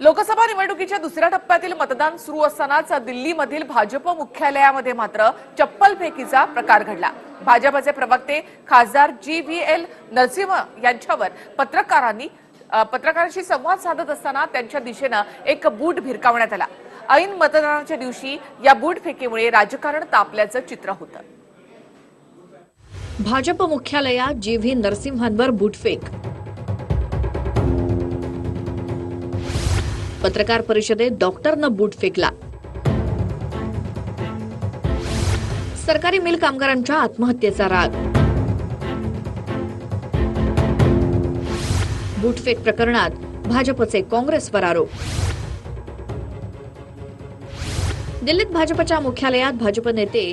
लोकसभा निवडणुकीच्या दुसऱ्या टप्प्यातील मतदान सुरू असतानाच दिल्लीमधील भाजप मुख्यालयामध्ये मात्र चप्पल फेकीचा प्रकार घडला. भाजपचे प्रवक्ते खासदार जी व्ही एल नरसिंह यांच्यावर पत्रकारांनी पत्रकारांशी संवाद साधत असताना त्यांच्या दिशेनं एक बूट भिरकावण्यात आला. ऐन मतदानाच्या दिवशी या बूट फेकीमुळे राजकारण तापल्याचं चित्र होतं. भाजप मुख्यालयात जी व्ही नरसिंहांवर बूटफेक पत्रकार परिषदेत डॉक्टरनं बूट फेकला. सरकारी मिल कामगारांच्या आत्महत्येचा राग. बूटफेक प्रकरणात भाजपचे काँग्रेसवर आरोप. दिल्लीत भाजपच्या मुख्यालयात भाजप नेते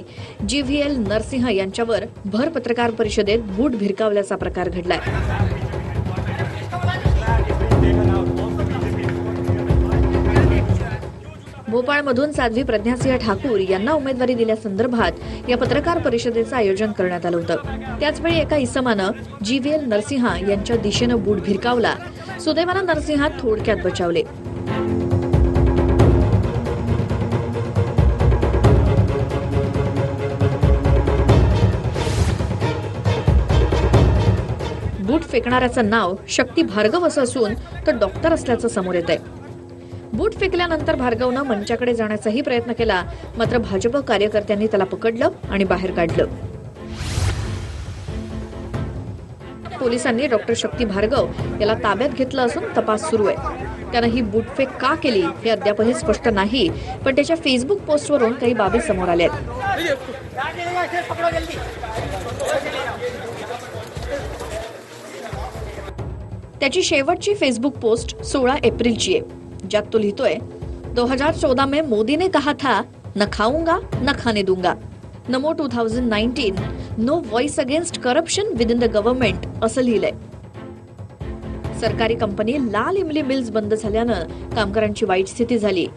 जी व्ही एल नरसिंह यांच्यावर भर पत्रकार परिषदेत बूट भिरकावल्याचा प्रकार घडलाय. भोपाळमधून साध्वी प्रज्ञासिंह ठाकूर यांना उमेदवारी दिल्यासंदर्भात या पत्रकार परिषदेचं आयोजन करण्यात आलं होतं. त्याचवेळी एका इसमानं जी व्ही एल नरसिंहा यांच्या दिशेनं बूट भिरकावला. सुदैवानं नरसिंहा थोडक्यात बचावले. बूट फेकणाऱ्याचं नाव शक्ती भार्गव असं असून तो डॉक्टर असल्याचं समोर येत आहे बूट फेकल्यानंतर भार्गवनं मंचाकडे जाण्याचाही प्रयत्न केला मात्र भाजप कार्यकर्त्यांनी त्याला पकडलं आणि बाहेर काढलं. पोलिसांनी डॉक्टर शक्ती भार्गव याला ताब्यात घेतलं असून तपास सुरू आहे. त्यानं ही बुटफेक का केली हे अद्यापही स्पष्ट नाही पण त्याच्या फेसबुक पोस्टवरून काही बाबी समोर आल्या आहेत. त्याची शेवटची फेसबुक पोस्ट सोळा एप्रिलची आहे. ज्यात तो लिहितोय दो हजार चौदा में मोदी ने कहा था न खाऊंगा न खाने दूंगा. Namo two thousand nineteen no voice against corruption within the government असं लिहिलंय. सरकारी कंपनी लाल इमली मिल्स बंद झाल्यानं कामगारांची वाईट स्थिती झाली.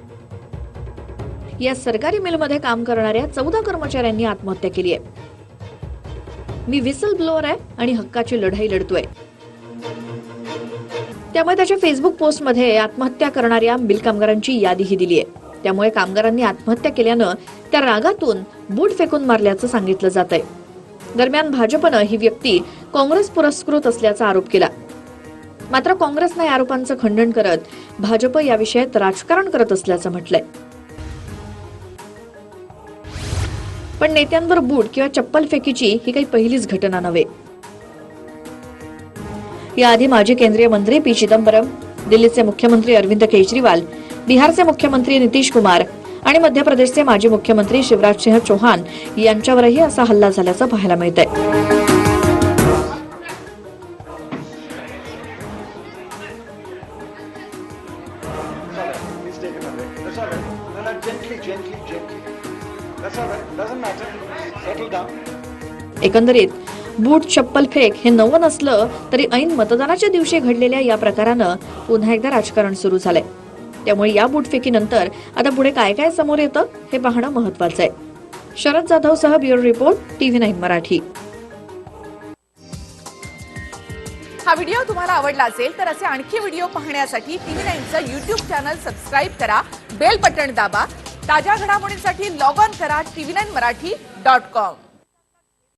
या सरकारी मिलमध्ये काम करणाऱ्या चौदा कर्मचाऱ्यांनी आत्महत्या केली आहे. मी व्हिसल ब्लोअर आहे आणि हक्काची लढाई लढतोय. त्यामुळे त्याच्या फेसबुक पोस्टमध्ये आत्महत्या करणाऱ्या बिल कामगारांची यादीही दिली आहे त्यामुळे कामगारांनी आत्महत्या केल्यानं त्या रागातून बूट फेकून मारल्याचं सांगितलं जात आहे दरम्यान भाजपनं ही व्यक्ती काँग्रेस पुरस्कृत असल्याचा आरोप केला. मात्र काँग्रेसनं या आरोपांचं खंडन करत भाजप या विषयात राजकारण करत असल्याचं म्हटलंय. पण नेत्यांवर बूट किंवा चप्पल फेकीची ही काही पहिलीच घटना नव्हे. याआधी माजी केंद्रीय मंत्री पी चिदंबरम दिल्लीचे मुख्यमंत्री अरविंद केजरीवाल बिहारचे मुख्यमंत्री नितीश कुमार आणि मध्य प्रदेशचे माजी मुख्यमंत्री शिवराज सिंह चौहान यांच्यावरही असा हल्ला झाल्याचं पाहायला मिळत आहे. एकंदरीत बूट चप्पल फेक हे नवं नसलं तरी ऐन मतदानाच्या दिवशी घडलेल्या या प्रकारानं पुन्हा एकदा राजकारण सुरू झालंय. त्यामुळे या बूटफेकीनंतर आता पुढे काय काय समोर येतं हे पाहणं महत्वाचं आहे. शरद जाधव सह bureau report TV nine Marathi. हा व्हिडिओ तुम्हाला आवडला असेल तर असे आणखी व्हिडिओ पाहण्यासाठी टीव्ही नाईनचं युट्यूब चॅनल सबस्क्राईब करा बेल बटन दाबा ताज्या घडामोडींसाठी लॉग ऑन करा TV nine Marathi dot com.